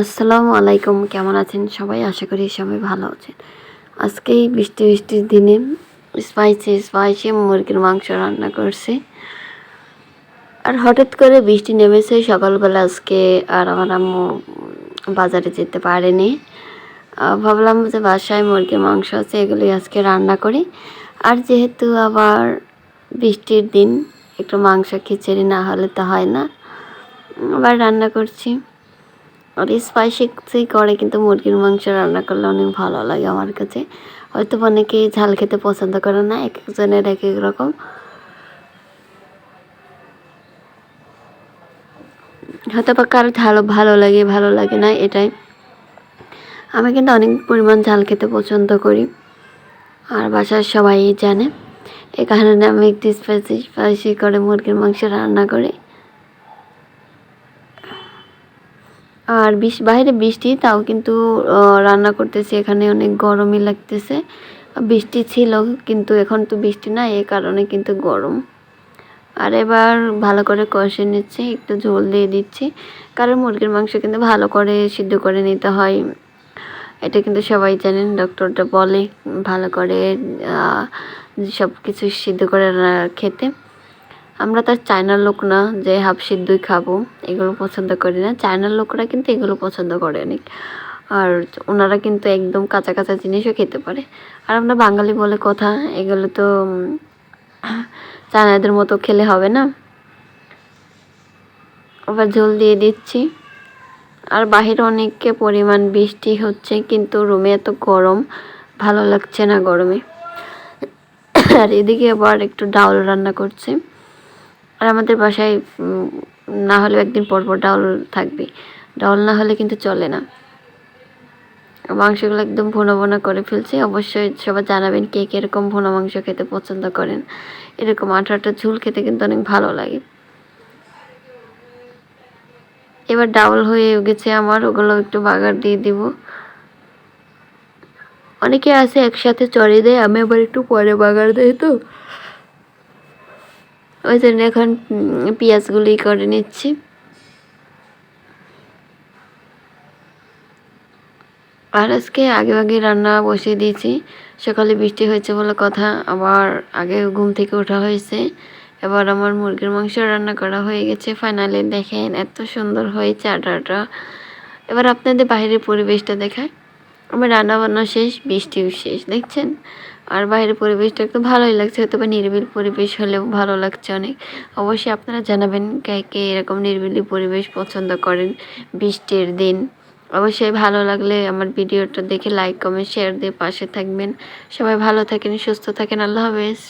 আসসালামু আলাইকুম, কেমন আছেন সবাই? আশা করি সবাই ভালো আছেন। আজকে এই বৃষ্টি বৃষ্টির দিনে স্পাইসি স্পাইসি মুরগির মাংস রান্না করছি। আর হঠাৎ করে বৃষ্টি নেমেছে, সকালবেলা আজকে আর আমার আম্মু বাজারে যেতে পারেনি। ভাবলাম যে বাসায় মুরগির মাংস আছে, এগুলোই আজকে রান্না করি। আর যেহেতু আবার বৃষ্টির দিন, একটু মাংস খিচুড়ি না হলে তো হয় না, আবার রান্না করছি। আর স্পাইসি করে, কিন্তু মুরগির মাংস রান্না করলে অনেক ভালো লাগে আমার কাছে। হয়তো অনেকেই ঝাল খেতে পছন্দ করে না, এক একজনের এক এক রকম। হয়তো বা কারও ঝাল ভালো লাগে ভালো লাগে না, এটাই। আমি কিন্তু অনেক পরিমাণ ঝাল খেতে পছন্দ করি, আর বাসার সবাই জানে। এই কারণে আমি একটু স্পাইসি স্পাইসি করে মুরগির মাংস রান্না করি। আর বিশ বাইরে বৃষ্টি, তাও কিন্তু রান্না করতেছি। এখানে অনেক গরমই লাগতেছে। বৃষ্টি ছিল, কিন্তু এখন তো বৃষ্টি না এই কারণে কিন্তু গরম। আর এবার ভালো করে কষে নিচ্ছি, একটু ঝোল দিয়ে দিচ্ছি। কারণ মুরগির মাংস কিন্তু ভালো করে সিদ্ধ করে নিতে হয়। এটা কিন্তু সবাই জানেন, ডক্টরটা বলে, ভালো করে সব কিছু সিদ্ধ করে খেতে। আমরা তার চায়নার লোক না যে হাফ সিদ্ধই খাব, এগুলো পছন্দ করি না। চায়নার লোকরা কিন্তু এগুলো পছন্দ করে অনেক। আর ওনারা কিন্তু একদম কাঁচা কাঁচা জিনিসও খেতে পারে। আর আমরা বাঙালি বলে কথা, এগুলো তো চায়নাদের মতো খেলে হবে না। আবার ঝোল দিয়ে দিচ্ছি। আর বাহিরে অনেক পরিমাণ বৃষ্টি হচ্ছে, কিন্তু রুমে এত গরম, ভালো লাগছে না গরমে। আর এদিকে আবার একটু ডাউল রান্না করছে। আর আমাদের বাসায় না হলেও একদিন পর পর ডাউল থাকবে। ডাউল না হলে কিন্তু চলে না। মাংসগুলো একদম ভুনো ভুনো করে ফেলছি। অবশ্যই সবাই জানাবেন কে কীরকম ভুনো মাংস খেতে পছন্দ করেন। এরকম আঠা আঠা ঝুল খেতে কিন্তু অনেক ভালো লাগে। এবার ডাউল হয়ে গেছে আমার, ওগুলো একটু বাগার দিয়ে দিব। অনেকে আছে একসাথে চড়িয়ে দেয়, আমি আবার একটু পরে বাগার দেয় তো। ওই জন্য এখন পেঁয়াজগুলি করে নিচ্ছি। আর আজকে আগে আগে রান্না বসিয়ে দিয়েছি। সকালে বৃষ্টি হয়েছে বলে কথা, আবার আগে ঘুম থেকে ওঠা হয়েছে। এবার আমার মুরগির মাংস রান্না করা হয়ে গেছে ফাইনালি দেখেন এত সুন্দর হয়েছে আটাটা। এবার আপনাদের বাইরের পরিবেশটা দেখায় আমার রান্না বান্না শেষ, বৃষ্টিও শেষ, দেখছেন? আর বাইরের পরিবেশটা একটু ভালোই লাগছে, হয়তো বা নিরিবিল পরিবেশ হলেও ভালো লাগছে অনেক। অবশ্যই আপনারা জানাবেন কে কে এরকম নির্বিলি পরিবেশ পছন্দ করেন বৃষ্টির দিন। অবশ্যই ভালো লাগলে আমার ভিডিওটা দেখে লাইক কমেন্ট শেয়ার দিয়ে পাশে থাকবেন। সবাই ভালো থাকেন, সুস্থ থাকেন, আল্লাহ হাফেজ।